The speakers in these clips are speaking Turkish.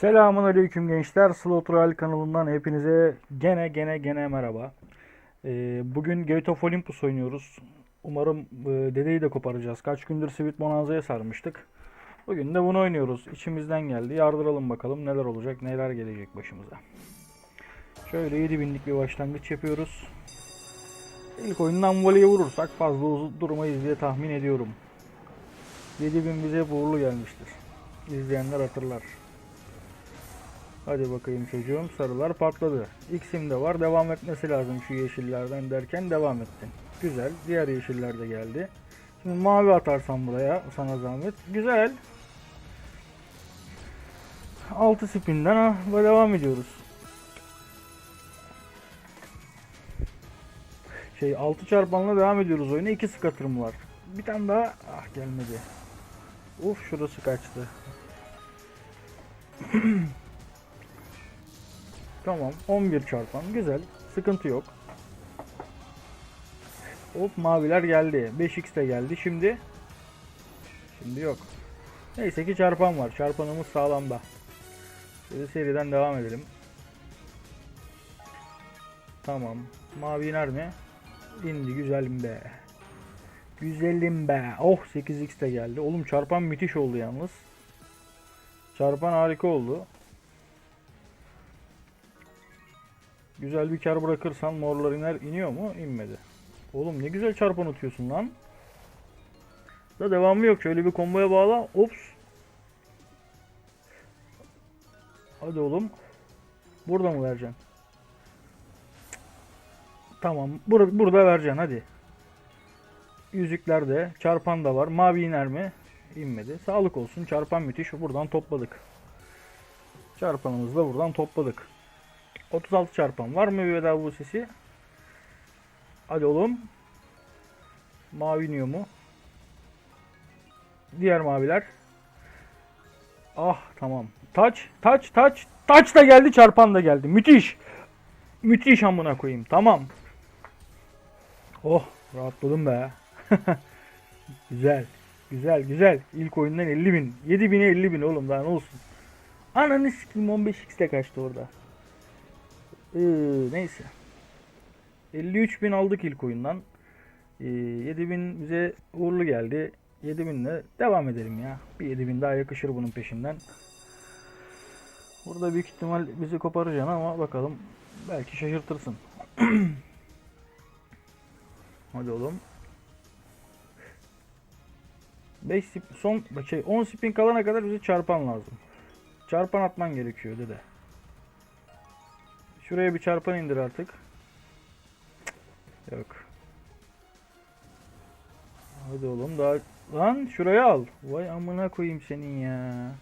Selamun Aleyküm gençler. Slot Royal kanalından hepinize gene gene gene merhaba. Ee, bugün Gate of Olympus oynuyoruz. Umarım e, dedeyi de koparacağız. Kaç gündür Sweet Bonanza'ya sarmıştık. Bugün de bunu oynuyoruz. İçimizden geldi. Yardıralım bakalım neler olacak, neler gelecek başımıza. Şöyle 7000'lik bir başlangıç yapıyoruz. İlk oyundan voleye vurursak fazla uzun durmayız diye tahmin ediyorum. 7000 bize hep gelmiştir. İzleyenler hatırlar. Hadi bakayım çocuğum sarılar patladı. X'im de var devam etmesi lazım şu yeşillerden derken devam ettin. Güzel diğer yeşiller de geldi. Şimdi mavi atarsam buraya sana zahmet. Güzel. 6 spinden ha, ve devam ediyoruz. Şey 6 çarpanla devam ediyoruz oyuna. 2 skatırım var. Bir tane daha ah gelmedi. Uf şurası kaçtı. Tamam 11 çarpan. Güzel sıkıntı yok. Hop maviler geldi. 5x de geldi. Şimdi? Şimdi yok. Neyse ki çarpan var. Çarpanımız sağlamda Şöyle seriden devam edelim. Tamam. Mavi iner mi? İndi güzelim be. Güzelim be. Oh 8x de geldi. Oğlum çarpan müthiş oldu yalnız. Çarpan harika oldu Güzel bir kar bırakırsan morlar iner iniyor mu? İnmedi. Oğlum ne güzel çarpan atıyorsun lan. Da devamı yok. Şöyle bir komboya bağla. Ops. Hadi oğlum. Burada mı vereceksin? Tamam. Bur burada vereceksin hadi. Yüzükler de. Çarpan da var. Mavi iner mi? İnmedi. Sağlık olsun. Çarpan müthiş. Buradan topladık. Çarpanımızı da buradan topladık. 36 çarpan. Var mı bir bu sesi? Hadi oğlum. Mavi iniyor mu? Diğer maviler. Ah tamam. Taç, taç, taç. Taç da geldi, çarpan da geldi. Müthiş. Müthiş amına koyayım. Tamam. Oh, rahatladım be. güzel. Güzel, güzel. İlk oyundan 50 bin. 7 bine 50 bin oğlum daha ne olsun. Ananı sikeyim 15x'te kaçtı orada. Ee, neyse. 53 bin aldık ilk oyundan. Ee, 7 bin bize uğurlu geldi. 7 binle devam edelim ya. Bir 7 bin daha yakışır bunun peşinden. Burada büyük ihtimal bizi koparacaksın ama bakalım. Belki şaşırtırsın. Hadi oğlum. 5 sip, son şey 10 spin kalana kadar bize çarpan lazım. Çarpan atman gerekiyor dede. Şuraya bir çarpan indir artık. Yok. Hadi oğlum daha lan şuraya al. Vay amına koyayım senin ya.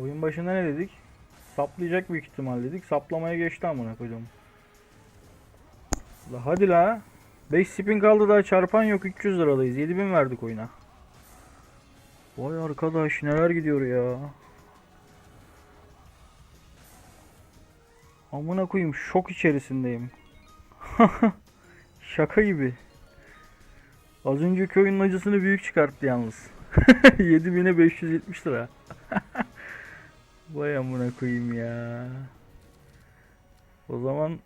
Oyun başında ne dedik? Saplayacak büyük ihtimal dedik. Saplamaya geçti amına koydum. La hadi la. 5 spin kaldı daha çarpan yok 300 liradayız. 7000 verdik oyuna. Vay arkadaş neler gidiyor ya. Amına koyayım şok içerisindeyim. Şaka gibi. Az önceki oyunun acısını büyük çıkarttı yalnız. 7000'e 570 lira. Vay amına koyayım ya. O zaman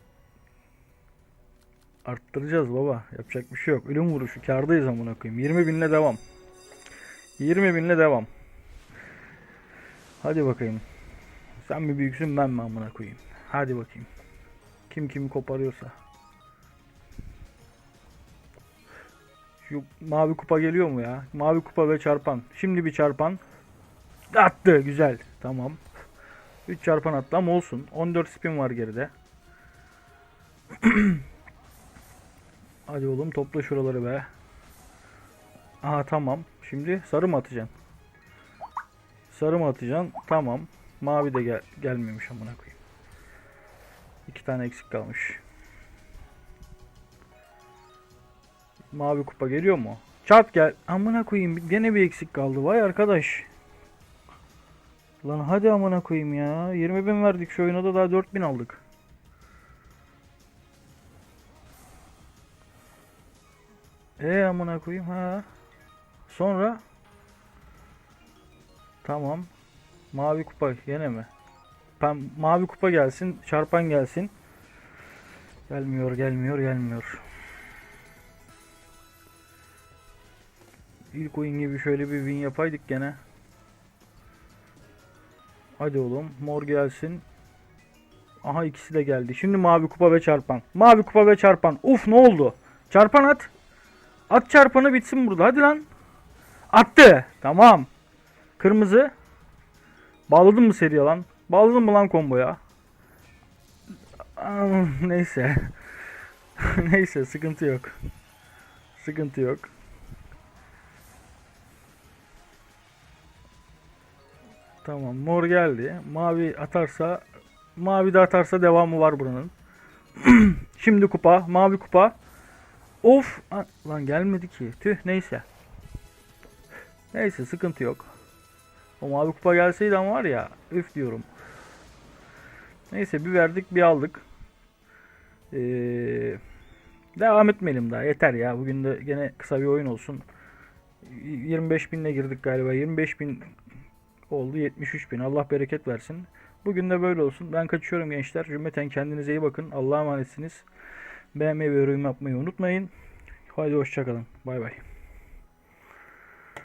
arttıracağız baba. Yapacak bir şey yok. Ölüm vuruşu. Kardayız amına koyayım. 20 binle devam. 20 binle devam. Hadi bakayım. Sen mi büyüksün ben mi amına koyayım. Hadi bakayım. Kim kimi koparıyorsa. Şu mavi kupa geliyor mu ya? Mavi kupa ve çarpan. Şimdi bir çarpan. Attı. Güzel. Tamam. 3 çarpan attı ama olsun. 14 spin var geride. Hadi oğlum topla şuraları be. Aha tamam. Şimdi sarı mı atacaksın? Sarı mı atacaksın? Tamam. Mavi de gel gelmemiş amına koyayım. İki tane eksik kalmış. Mavi kupa geliyor mu? Çat gel. Amına koyayım. Gene bir eksik kaldı. Vay arkadaş. Lan hadi amına koyayım ya. 20 bin verdik şu oyuna da daha 4000 aldık. E amına koyayım ha. Sonra Tamam. Mavi kupa yine mi? Pem, mavi kupa gelsin. Çarpan gelsin. Gelmiyor gelmiyor gelmiyor. İlk oyun gibi şöyle bir win yapaydık gene. Hadi oğlum mor gelsin. Aha ikisi de geldi. Şimdi mavi kupa ve çarpan. Mavi kupa ve çarpan. Uf ne oldu? Çarpan at. At çarpanı bitsin burada. Hadi lan. Attı. Tamam. Kırmızı. Bağladın mı seriye lan? Bağladın mı lan komboya? Aa, Neyse. Neyse sıkıntı yok. Sıkıntı yok. Tamam mor geldi. Mavi atarsa mavi de atarsa devamı var buranın. Şimdi kupa, mavi kupa. Of lan gelmedi ki. Tüh neyse. Neyse sıkıntı yok. O mavi kupa gelseydi ama var ya üf diyorum. Neyse bir verdik bir aldık. Ee, devam etmeyelim daha yeter ya. Bugün de gene kısa bir oyun olsun. 25 binle girdik galiba. 25 bin oldu 73 bin. Allah bereket versin. Bugün de böyle olsun. Ben kaçıyorum gençler. Cümleten kendinize iyi bakın. Allah'a emanetsiniz. Beğenmeyi ve yorum yapmayı unutmayın. Haydi hoşçakalın. Bay bay.